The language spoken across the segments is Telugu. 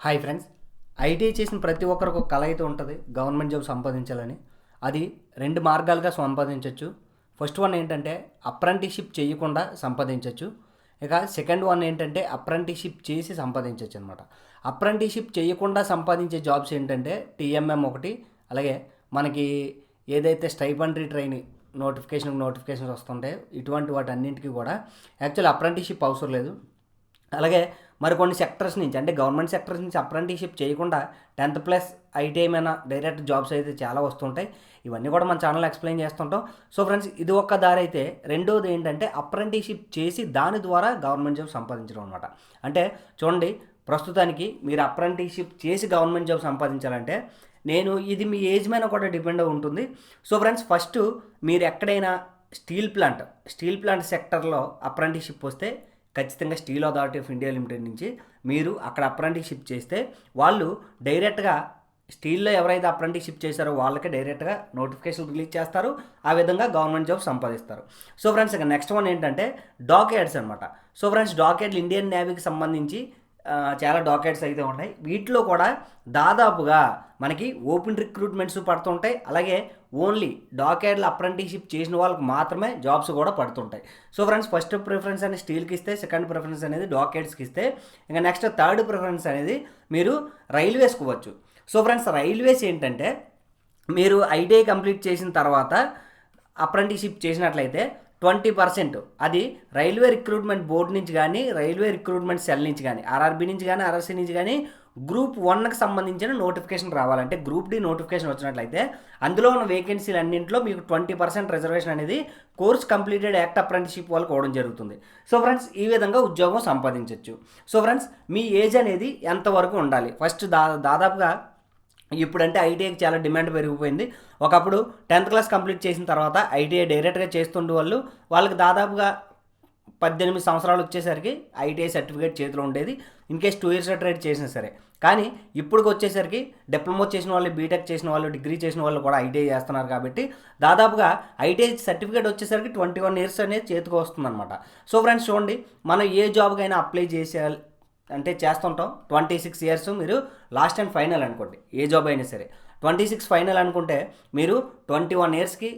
Hi friends. ఐటీఐ చేసిన ప్రతి ఒక్కరికి ఒక కళ అయితే ఉంటుంది. గవర్నమెంట్ జాబ్ సంపాదించాలని. అది రెండు మార్గాలుగా సంపాదించవచ్చు ఫస్ట్ వన్ ఏంటంటే అప్రెంటిషిప్ చేయకుండా సంపాదించవచ్చు ఇక సెకండ్ వన్ ఏంటంటే అప్రెంటిషిప్ చేసి సంపాదించవచ్చు అనమాట అప్రెంటిషిప్ చేయకుండా సంపాదించే జాబ్స్ ఏంటంటే టీఎంఎం ఒకటి అలాగే మనకి ఏదైతే స్టైపండరీ ట్రైనింగ్ నోటిఫికేషన్ నోటిఫికేషన్స్ వస్తుంటాయి ఇటువంటి వాటి అన్నింటికి కూడా యాక్చువల్ అప్రెంటిషిప్ అవసరం లేదు. అలాగే మరికొన్ని సెక్టర్స్ నుంచి అంటే గవర్నమెంట్ సెక్టర్స్ నుంచి అప్రెంటిషిప్ చేయకుండా టెన్త్ ప్లస్ ఐటీఐ మీద డైరెక్ట్ జాబ్స్ అయితే చాలా వస్తుంటాయి. ఇవన్నీ కూడా మన ఛానల్ ఎక్స్ప్లెయిన్ చేస్తుంటాం. సో ఫ్రెండ్స్ ఇది ఒక్క దారి అయితే రెండోది ఏంటంటే అప్రెంటిషిప్ చేసి దాని ద్వారా గవర్నమెంట్ జాబ్ సంపాదించడం అనమాట అంటే చూడండి ప్రస్తుతానికి మీరు అప్రెంటిషిప్ చేసి గవర్నమెంట్ జాబ్ సంపాదించాలంటే నేను ఇది మీ ఏజ్ మీద కూడా డిపెండ్ ఉంటుంది. సో ఫ్రెండ్స్ ఫస్ట్ మీరు ఎక్కడైనా స్టీల్ ప్లాంట్ స్టీల్ ప్లాంట్ సెక్టర్లో అప్రెంటిషిప్ వస్తే ఖచ్చితంగా steel authority of India limited నుంచి మీరు అక్కడ అప్రెంటిషిప్ చేస్తే వాళ్ళు డైరెక్ట్గా స్టీల్లో ఎవరైతే అప్రెంటిషిప్ చేశారో వాళ్ళకే డైరెక్ట్గా నోటిఫికేషన్ రిలీజ్ చేస్తారు. ఆ విధంగా గవర్నమెంట్ జాబ్ సంపాదిస్తారు. సో ఫ్రెండ్స్ ఇక నెక్స్ట్ వన్ ఏంటంటే డాక్యాడ్స్ అనమాట సో ఫ్రెండ్స్ డాక్యాడ్లు ఇండియన్ నేవీకి సంబంధించి చాలా డాకెట్స్ అయితే ఉన్నాయి. వీటిలో కూడా దాదాపుగా మనకి ఓపెన్ రిక్రూట్మెంట్స్ పడుతుంటాయి. అలాగే ఓన్లీ డాకేర్లు అప్రెంటిషిప్ చేసిన వాళ్ళకి మాత్రమే జాబ్స్ కూడా పడుతుంటాయి. సో ఫ్రెండ్స్ ఫస్ట్ ప్రిఫరెన్స్ అనేది స్టీల్కి ఇస్తే సెకండ్ ప్రిఫరెన్స్ అనేది డాక్యాడ్స్కి ఇస్తే ఇంకా నెక్స్ట్ థర్డ్ ప్రిఫరెన్స్ అనేది మీరు రైల్వేస్కి ఇవ్వచ్చు సో ఫ్రెండ్స్ రైల్వేస్ ఏంటంటే మీరు ఐటీఐ కంప్లీట్ చేసిన తర్వాత అప్రెంటిషిప్ చేసినట్లయితే ట్వంటీ పర్సెంట్. అది రైల్వే రిక్రూట్మెంట్ బోర్డు నుంచి కానీ రైల్వే రిక్రూట్మెంట్ సెల్ నుంచి కానీ ఆర్ఆర్బీ నుంచి కానీ ఆర్ఆర్సీ నుంచి కానీ గ్రూప్ వన్కి సంబంధించిన నోటిఫికేషన్ రావాలంటే గ్రూప్ డి నోటిఫికేషన్ వచ్చినట్లయితే అందులో ఉన్న వేకెన్సీలు అన్నింటిలో మీకు ట్వంటీ పర్సెంట్ రిజర్వేషన్ అనేది కోర్స్ కంప్లీటెడ్ యాక్ట్ అప్రెంటిషిప్ వాళ్ళకి ఇవ్వడం జరుగుతుంది. సో ఫ్రెండ్స్ ఈ విధంగా ఉద్యోగం సంపాదించవచ్చు సో ఫ్రెండ్స్ మీ ఏజ్ అనేది ఎంతవరకు ఉండాలి? ఫస్ట్ దా దాదాపుగా ఇప్పుడంటే ఐటీఐకి చాలా డిమాండ్ పెరిగిపోయింది. ఒకప్పుడు టెన్త్ క్లాస్ కంప్లీట్ చేసిన తర్వాత ఐటీఐ డైరెక్ట్గా చేస్తుండే వాళ్ళు వాళ్ళకి దాదాపుగా పద్దెనిమిది సంవత్సరాలు వచ్చేసరికి ఐటీఐ సర్టిఫికేట్ చేతిలో ఉండేది. In case two years trade చేసినా సరే. కానీ ఇప్పటికి వచ్చేసరికి డిప్లొమా చేసిన వాళ్ళు బీటెక్ చేసిన వాళ్ళు డిగ్రీ చేసిన వాళ్ళు కూడా ఐటీఐ చేస్తున్నారు కాబట్టి దాదాపుగా ఐటీఐ సర్టిఫికేట్ వచ్చేసరికి ట్వంటీ వన్ ఇయర్స్ అనేది చేతికి వస్తుందన్నమాట. సో ఫ్రెండ్స్ చూడండి మనం ఏ జాబ్కైనా అప్లై చేసేయాలి అంటే చేస్తుంటాం. ట్వంటీ సిక్స్ ఇయర్స్ మీరు లాస్ట్ అండ్ ఫైనల్ అనుకోండి. ఏ జాబ్ అయినా సరే. ట్వంటీ సిక్స్ ఫైనల్ అనుకుంటే మీరు ట్వంటీ వన్ ఇయర్స్కి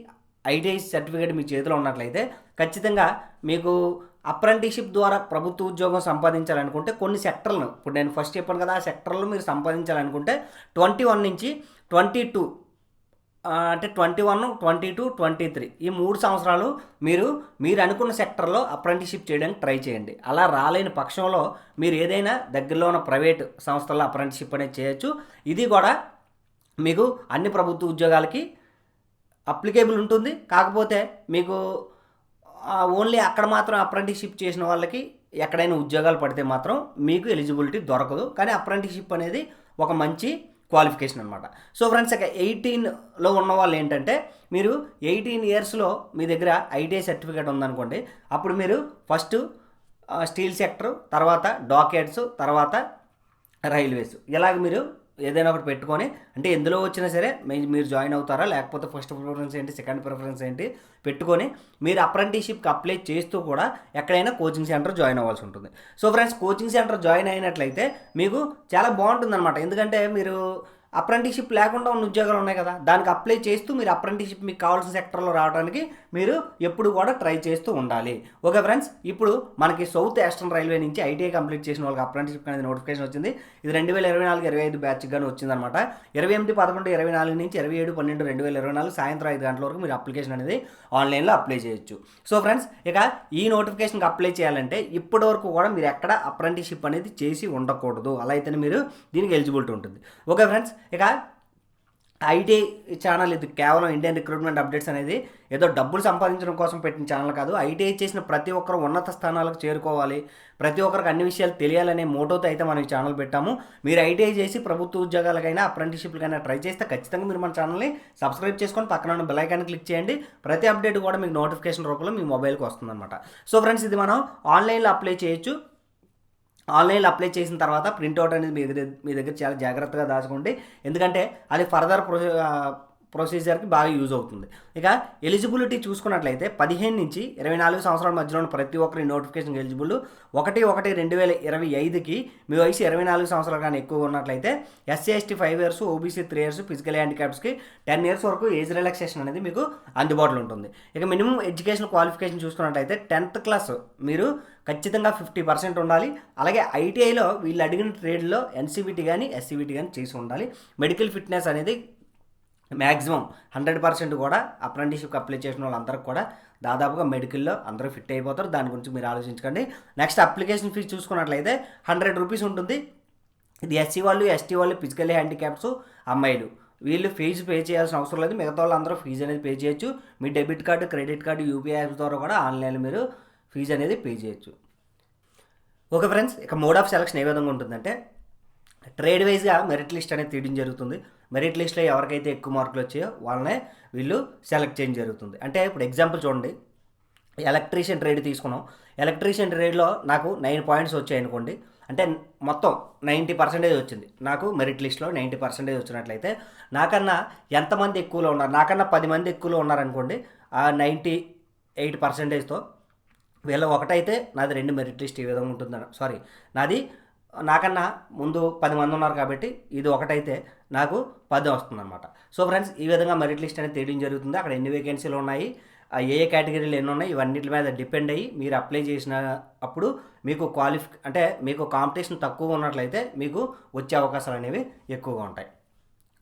ఐటీఐ సర్టిఫికేట్ మీ చేతిలో ఉన్నట్లయితే ఖచ్చితంగా మీకు అప్రెంటిషిప్ ద్వారా ప్రభుత్వ ఉద్యోగం సంపాదించాలనుకుంటే కొన్ని సెక్టర్లను. ఇప్పుడు నేను ఫస్ట్ చెప్పాను కదా ఆ సెక్టర్లో మీరు సంపాదించాలనుకుంటే ట్వంటీ వన్ నుంచి ట్వంటీ టూ అంటే twenty one twenty two twenty three. ఈ మూడు సంవత్సరాలు మీరు మీరు అనుకున్న సెక్టర్లో అప్రెంటిషిప్ చేయడానికి ట్రై చేయండి. అలా రాలేని పక్షంలో మీరు ఏదైనా దగ్గరలో ఉన్న ప్రైవేట్ సంస్థల్లో అప్రెంటిషిప్ అనేది చేయొచ్చు. ఇది కూడా మీకు అన్ని ప్రభుత్వ ఉద్యోగాలకి అప్లికేబుల్ ఉంటుంది. కాకపోతే మీకు ఓన్లీ అక్కడ మాత్రం అప్రెంటిషిప్ చేసిన వాళ్ళకి ఎక్కడైనా ఉద్యోగాలు పడితే మాత్రం మీకు ఎలిజిబిలిటీ దొరకదు. కానీ అప్రెంటిషిప్ అనేది ఒక మంచి క్వాలిఫికేషన్ అనమాట సో ఫ్రెండ్స్ ఇక ఎయిటీన్లో ఉన్న వాళ్ళు ఏంటంటే మీరు ఎయిటీన్ ఇయర్స్లో మీ దగ్గర ఐటీఐ సర్టిఫికేట్ ఉందనుకోండి అప్పుడు మీరు ఫస్ట్ స్టీల్ సెక్టర్ తర్వాత డాకెట్స్ తర్వాత రైల్వేస్. ఇలాగ మీరు ఏదైనా ఒకటి పెట్టుకొని అంటే ఎందులో వచ్చినా సరే మీ- మీరు జాయిన్ అవుతారా? లేకపోతే ఫస్ట్ ప్రిఫరెన్స్ ఏంటి? సెకండ్ ప్రిఫరెన్స్ ఏంటి? పెట్టుకొని మీరు అప్రెంటిషిప్కి అప్లై చేస్తూ కూడా ఎక్కడైనా కోచింగ్ సెంటర్ జాయిన్ అవ్వాల్సి ఉంటుంది. So friends coaching centre join అయినట్లయితే మీకు చాలా బాగుంటుందన్నమాట. ఎందుకంటే మీరు అప్రెంటిషిప్ లేకుండా ఉన్న ఉద్యోగాలు ఉన్నాయి కదా దానికి అప్లై చేస్తూ మీరు అప్రెంటిషిప్ మీకు కావాల్సిన సెక్టర్లో రావడానికి మీరు ఎప్పుడు కూడా ట్రై చేస్తూ ఉండాలి. ఓకే ఫ్రెండ్స్ ఇప్పుడు మనకి సౌత్ ఈస్టర్న్ రైల్వే నుంచి ఐటీఐ కంప్లీట్ చేసిన వాళ్ళకి అప్రెంటిషిప్ అనేది నోటిఫికేషన్ వచ్చింది. ఇది రెండు వేల ఇరవై నాలుగు ఇరవై ఐదు బ్యాచ్ గానీ వచ్చిందనమాట ఇరవై ఎనిమిది పదకొండు ఇరవై నాలుగు నుంచి ఇరవై ఏడు పన్నెండు రెండు వేల ఇరవై నాలుగు సాయంత్రం ఐదు గంటల వరకు మీరు అప్లికేషన్ అనేది ఆన్లైన్లో అప్లై చేయొచ్చు. సో ఫ్రెండ్స్ ఇక ఈ నోటిఫికేషన్కి అప్లై చేయాలంటే ఇప్పటి వరకు కూడా మీరు ఎక్కడ అప్రెంటిషిప్ అనేది చేసి ఉండకూడదు. అలా అయితేనే మీరు దీనికి ఎలిజిబిలిటీ ఉంటుంది. ఓకే ఫ్రెండ్స్ ఇక ఐటీఐ ఛానల్ ఇది కేవలం ఇండియన్ రిక్రూట్మెంట్ అప్డేట్స్ అనేది ఏదో డబ్బులు సంపాదించడం కోసం పెట్టిన ఛానల్ కాదు. ఐటీఐ చేసిన ప్రతి ఒక్కరు ఉన్నత స్థానాలకు చేరుకోవాలి. ప్రతి ఒక్కరికి అన్ని విషయాలు తెలియాలనే మోటోతో అయితే మనం ఈ ఛానల్ పెట్టాము. మీరు ఐటీఐ చేసి ప్రభుత్వ ఉద్యోగాలకైనా అప్రెంటిషిప్లకైనా ట్రై చేస్తే ఖచ్చితంగా మీరు మన ఛానల్ని సబ్స్క్రైబ్ చేసుకొని పక్కన ఉన్న బెలైకాన్ని క్లిక్ చేయండి. ప్రతి అప్డేట్ కూడా మీకు నోటిఫికేషన్ రూపంలో మీ మొబైల్కి వస్తుందన్నమాట. సో ఫ్రెండ్స్ ఇది మనం ఆన్లైన్లో అప్లై చేయొచ్చు. ఆన్లైన్లో అప్లై చేసిన తర్వాత ప్రింట్అవుట్ అనేది మీ దగ్గర మీ దగ్గర చాలా జాగ్రత్తగా దాచుకోండి. ఎందుకంటే అది ఫర్దర్ ప్రొ ప్రొసీజర్కి బాగా యూజ్ అవుతుంది. ఇక ఎలిజిబిలిటీ చూసుకున్నట్లయితే పదిహేను నుంచి ఇరవై నాలుగు సంవత్సరాల మధ్యలో ఉన్న ప్రతి ఒక్కరి నోటిఫికేషన్ ఎలిజిబుల్. ఒకటి ఒకటి రెండు వేల ఇరవై ఐదుకి మీ వయసు ఇరవై నాలుగు సంవత్సరాలు కానీ ఎక్కువ ఉన్నట్లయితే SC ST five years OBC three years physical హ్యాండిక్యాప్స్కి ten years వరకు ఏజ్ రిలాక్సేషన్ అనేది మీకు అందుబాటులో ఉంటుంది. ఇక మినిమం ఎడ్యుకేషన్ క్వాలిఫికేషన్ చూసుకున్నట్లయితే టెన్త్ క్లాస్ మీరు ఖచ్చితంగా ఫిఫ్టీ పర్సెంట్ ఉండాలి. అలాగే ఐటీఐలో వీళ్ళు అడిగిన ట్రేడ్లో ఎన్సీబీటీ కానీ ఎస్సీబీటీ కానీ చేసి ఉండాలి. మెడికల్ ఫిట్నెస్ అనేది మ్యాక్సిమం హండ్రెడ్ పర్సెంట్ కూడా అప్రెంటిస్షిప్ అప్లై చేసిన వాళ్ళందరికీ కూడా దాదాపుగా మెడికల్లో అందరూ ఫిట్ అయిపోతారు. దాని గురించి మీరు ఆలోచించకండి. నెక్స్ట్ అప్లికేషన్ ఫీజు చూసుకున్నట్లయితే హండ్రెడ్ రూపీస్ ఉంటుంది. ఇది ఎస్సీ వాళ్ళు ఎస్టీ వాళ్ళు ఫిజికల్లీ హ్యాండిక్యాప్స్ అమ్మాయిలు. వీళ్ళు ఫీజు పే చేయాల్సిన అవసరం లేదు. మిగతా వాళ్ళందరూ ఫీజు అనేది పే చేయొచ్చు. మీ debit card credit card UPI apps ద్వారా కూడా ఆన్లైన్లో మీరు ఫీజు అనేది పే చేయొచ్చు. ఓకే ఫ్రెండ్స్ ఇక మోడ్ ఆఫ్ సెలక్షన్ ఏ విధంగా ఉంటుందంటే ట్రేడ్ వైజ్గా మెరిట్ లిస్ట్ అనేది తీయడం జరుగుతుంది. మెరిట్ లిస్ట్లో ఎవరికైతే ఎక్కువ మార్కులు వచ్చాయో వాళ్ళనే వీళ్ళు సెలెక్ట్ చేయడం జరుగుతుంది. అంటే ఇప్పుడు ఎగ్జాంపుల్ చూడండి. ఎలక్ట్రీషియన్ ట్రేడ్ తీసుకున్నాం. ఎలక్ట్రీషియన్ ట్రేడ్లో నాకు నైన్ పాయింట్స్ వచ్చాయి అనుకోండి. అంటే మొత్తం నైంటీ పర్సెంటేజ్ వచ్చింది. నాకు మెరిట్ లిస్ట్లో నైంటీ పర్సెంటేజ్ వచ్చినట్లయితే నాకన్నా ఎంతమంది ఎక్కువలో ఉన్నారు? నాకన్నా పది మంది ఎక్కువలో ఉన్నారనుకోండి ఆ నైంటీ ఎయిట్ పర్సెంటేజ్తో వీళ్ళ ఒకటైతే నాది రెండు మెరిట్ లిస్ట్ ఈ విధంగా ఉంటుందన్న. సారీ నాది నాకన్నా ముందు పది మంది ఉన్నారు కాబట్టి ఇది ఒకటైతే నాకు పది వస్తుందన్నమాట. సో ఫ్రెండ్స్ ఈ విధంగా మెరిట్ లిస్ట్ అనేది తీయడం జరుగుతుంది. అక్కడ ఎన్ని వేకెన్సీలు ఉన్నాయి? ఏ ఏ కేటగిరీలు ఎన్ని ఉన్నాయి? ఇవన్నిటి మీద డిపెండ్ అయ్యి మీరు అప్లై చేసిన అప్పుడు మీకు క్వాలిఫి అంటే మీకు కాంపిటీషన్ తక్కువ ఉన్నట్లయితే మీకు వచ్చే అవకాశాలు అనేవి ఎక్కువగా ఉంటాయి.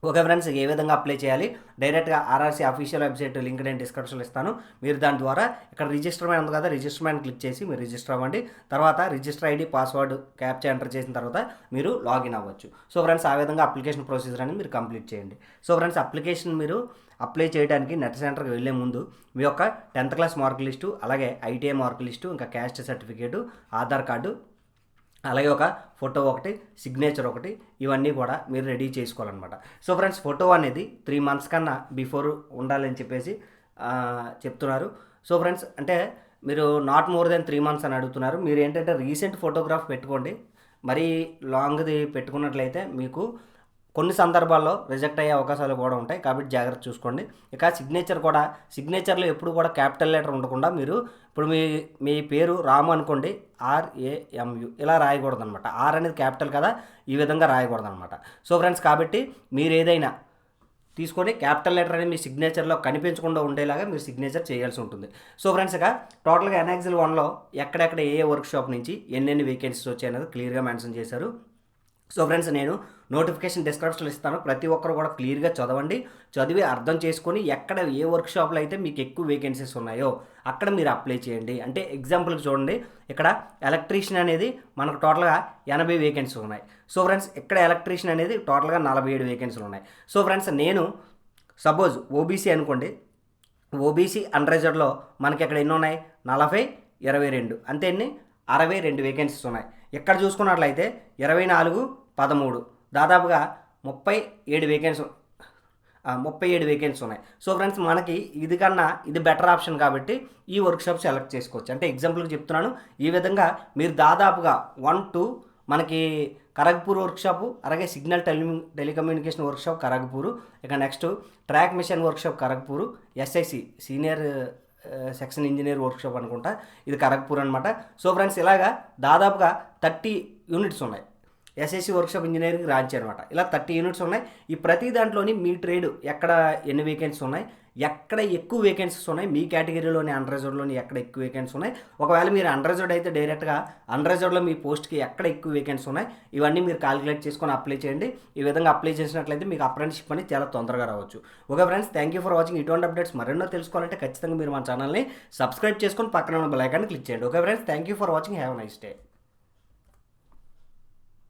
ఓకే ఫ్రెండ్స్ ఏ విధంగా అప్లై చేయాలి? డైరెక్ట్గా ఆర్ఆర్సీ అఫీషియల్ వెబ్సైట్ లింక్ నేను డిస్క్రిప్షన్లో ఇస్తాను. మీరు దాని ద్వారా ఇక్కడ రిజిస్టర్ అయిన ఉంది కదా రిజిస్టర్ క్లిక్ చేసి మీరు రిజిస్టర్ అవ్వండి. తర్వాత register ID password captcha enter చేసిన తర్వాత మీరు లాగిన్ అవ్వచ్చు. సో ఫ్రెండ్స్ ఆ విధంగా అప్లికేషన్ ప్రొసీజర్ అనేది మీరు కంప్లీట్ చేయండి. సో ఫ్రెండ్స్ అప్లికేషన్ మీరు అప్లై చేయడానికి నెట్ సెంటర్కి వెళ్ళే ముందు మీ యొక్క టెన్త్ క్లాస్ మార్క్ లిస్టు అలాగే ఐటీఐ మార్క్ లిస్టు ఇంకా క్యాస్ట్ సర్టిఫికేటు ఆధార్ కార్డు అలాగే ఒక ఫోటో ఒకటి సిగ్నేచర్ ఒకటి ఇవన్నీ కూడా మీరు రెడీ చేసుకోవాలన్నమాట. సో ఫ్రెండ్స్ ఫోటో అనేది త్రీ మంత్స్ కన్నా బిఫోర్ ఉండాలని చెప్పేసి చెప్తున్నారు. సో ఫ్రెండ్స్ అంటే మీరు not more than three months అని అడుగుతున్నారు. మీరు ఏంటంటే రీసెంట్ ఫోటోగ్రాఫ్ పెట్టుకోండి. మరీ లాంగ్ది పెట్టుకున్నట్లయితే మీకు కొన్ని సందర్భాల్లో రిజెక్ట్ అయ్యే అవకాశాలు కూడా ఉంటాయి. కాబట్టి జాగ్రత్త చూసుకోండి. ఇక సిగ్నేచర్ కూడా సిగ్నేచర్లో ఎప్పుడు కూడా క్యాపిటల్ లెటర్ ఉండకుండా మీరు ఇప్పుడు మీ మీ పేరు రాము అనుకోండి ఆర్ఏఎంయు ఇలా రాయకూడదు అనమాట ఆర్ అనేది క్యాపిటల్ కదా ఈ విధంగా రాయకూడదు అనమాట సో ఫ్రెండ్స్ కాబట్టి మీరు ఏదైనా తీసుకొని క్యాపిటల్ లెటర్ అనేది మీ సిగ్నేచర్లో కనిపించకుండా ఉండేలాగా మీరు సిగ్నేచర్ చేయాల్సి ఉంటుంది. సో ఫ్రెండ్స్ ఇక టోటల్గా ఎన్ఎక్సిల్ వన్లో ఎక్కడెక్కడ ఏ వర్క్షాప్ వర్క్ షాప్ నుంచి ఎన్నెన్ని వేకెన్సీస్ వచ్చాయనేది క్లియర్గా మెన్షన్ చేశారు. సో ఫ్రెండ్స్ నేను నోటిఫికేషన్ డిస్క్రిప్షన్ ఇస్తాను. ప్రతి ఒక్కరు కూడా క్లియర్గా చదవండి. చదివి అర్థం చేసుకొని ఎక్కడ ఏ వర్క్ షాప్లో అయితే మీకు ఎక్కువ వేకెన్సీస్ ఉన్నాయో అక్కడ మీరు అప్లై చేయండి. అంటే ఎగ్జాంపుల్కి చూడండి. ఇక్కడ ఎలక్ట్రీషియన్ అనేది మనకు టోటల్గా ఎనభై వేకెన్సీ ఉన్నాయి. సో ఫ్రెండ్స్ ఇక్కడ ఎలక్ట్రీషియన్ అనేది టోటల్గా నలభై ఏడు వేకెన్సీలు ఉన్నాయి. సో ఫ్రెండ్స్ నేను సపోజ్ ఓబీసీ అనుకోండి. ఓబీసీ అన్రిజర్వ్డ్లో మనకి ఇక్కడ ఎన్ని ఉన్నాయి? నలభై ఇరవై రెండు. అంతే అరవై రెండు వేకెన్సీస్ ఉన్నాయి. ఇక్కడ చూసుకున్నట్లయితే ఇరవై నాలుగు పదమూడు. దాదాపుగా ముప్పై ఏడు వేకెన్సీ ముప్పై ఏడు వేకెన్సీ ఉన్నాయి. సో ఫ్రెండ్స్ మనకి ఇది కన్నా ఇది బెటర్ ఆప్షన్ కాబట్టి ఈ వర్క్షాప్ సెలెక్ట్ చేసుకోవచ్చు. అంటే ఎగ్జాంపుల్కి చెప్తున్నాను. ఈ విధంగా మీరు దాదాపుగా వన్ టు మనకి ఖరగ్పూర్ వర్క్షాపు అలాగే signal tele telecommunication workshop Kharagpur ఇక next track machine workshop Kharagpur. SIC senior section engineer workshop అనుకుంటా. ఇది ఖరగ్పూర్ అనమాట సో ఫ్రెండ్స్ ఇలాగా దాదాపుగా థర్టీ యూనిట్స్ ఉన్నాయి. ఎస్ఎస్సి వర్క్షాప్ ఇంజనీరింగ్ రాంచ్ అనమాట. ఇలా థర్టీ యూనిట్స్ ఉన్నాయి. ఈ ప్రతి దాంట్లోని మీ ట్రేడ్ ఎక్కడ ఎన్ని వేకెన్సీస్ ఉన్నాయి ఎక్కడ ఎక్కువ వేకెన్సీస్ ఉన్నాయి మీ కేటగిరీలోని అన్రిజర్వ్డ్లోని ఎక్కడ ఎక్కువ వేకెన్సీ ఉన్నాయి. ఒకవేళ మీరు అన్రిజర్వ్డ్ అయితే డైరెక్ట్గా అన్రిజర్వ్డ్లో మీ పోస్ట్కి ఎక్కడ ఎక్కువ వేకెన్సీ ఉన్నాయి ఇవన్నీ మీరు కాలిక్యులేట్ చేసుకొని అప్లై చేయండి. ఈ విధంగా అప్లై చేసినట్లయితే మీకు అప్రెంటిషిప్ అనేది చాలా తొందరగా రావచ్చు. Okay friends thank you for watching ఇటువంటి అప్డేట్స్ మరెన్నో తెలుసుకోవాలంటే ఖచ్చితంగా మీరు మా ఛానల్ని సబ్స్క్రైబ్ చేసుకొని పక్కన ఉన్న బెల్ ఐకాన్ క్లిక్ చేయండి. Okay friends thank you for watching have nice day